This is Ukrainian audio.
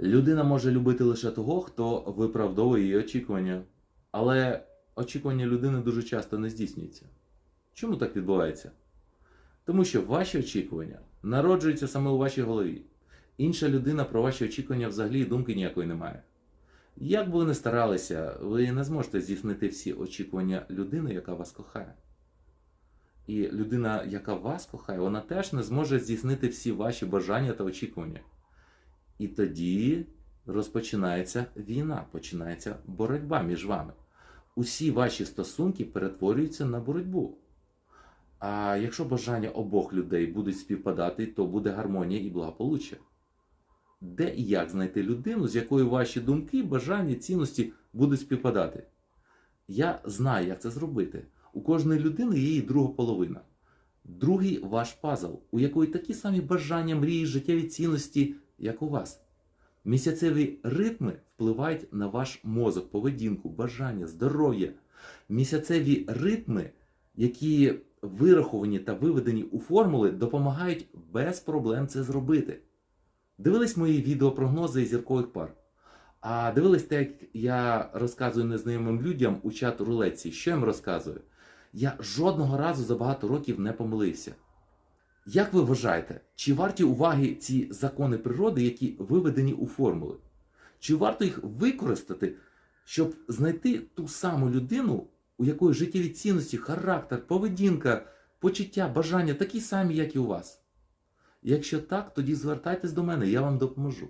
Людина може любити лише того, хто виправдовує її очікування. Але очікування людини дуже часто не здійснюються. Чому так відбувається? Тому що ваші очікування народжуються саме у вашій голові. Інша людина про ваші очікування взагалі думки ніякої не має. Як би ви не старалися, ви не зможете здійснити всі очікування людини, яка вас кохає. І людина, яка вас кохає, вона теж не зможе здійснити всі ваші бажання та очікування. І тоді розпочинається війна, починається боротьба між вами. Усі ваші стосунки перетворюються на боротьбу. А якщо бажання обох людей будуть співпадати, то буде гармонія і благополуччя. Де і як знайти людину, з якою ваші думки, бажання, цінності будуть співпадати? Я знаю, як це зробити. У кожної людини є її друга половина. Другий ваш пазл, у якої такі самі бажання, мрії, життєві цінності, як у вас. Місяцеві ритми впливають на ваш мозок, поведінку, бажання, здоров'я. Місяцеві ритми, які вираховані та виведені у формули, допомагають без проблем це зробити. Дивились мої відеопрогнози зіркових пар. А дивились те, як я розказую незнайомим людям у чат рулетці. Що їм розказую? Я жодного разу за багато років не помилився. Як ви вважаєте, чи варті уваги ці закони природи, які виведені у формули? Чи варто їх використати, щоб знайти ту саму людину, у якої життєві цінності, характер, поведінка, почуття, бажання такі самі, як і у вас? Якщо так, тоді звертайтесь до мене, я вам допоможу.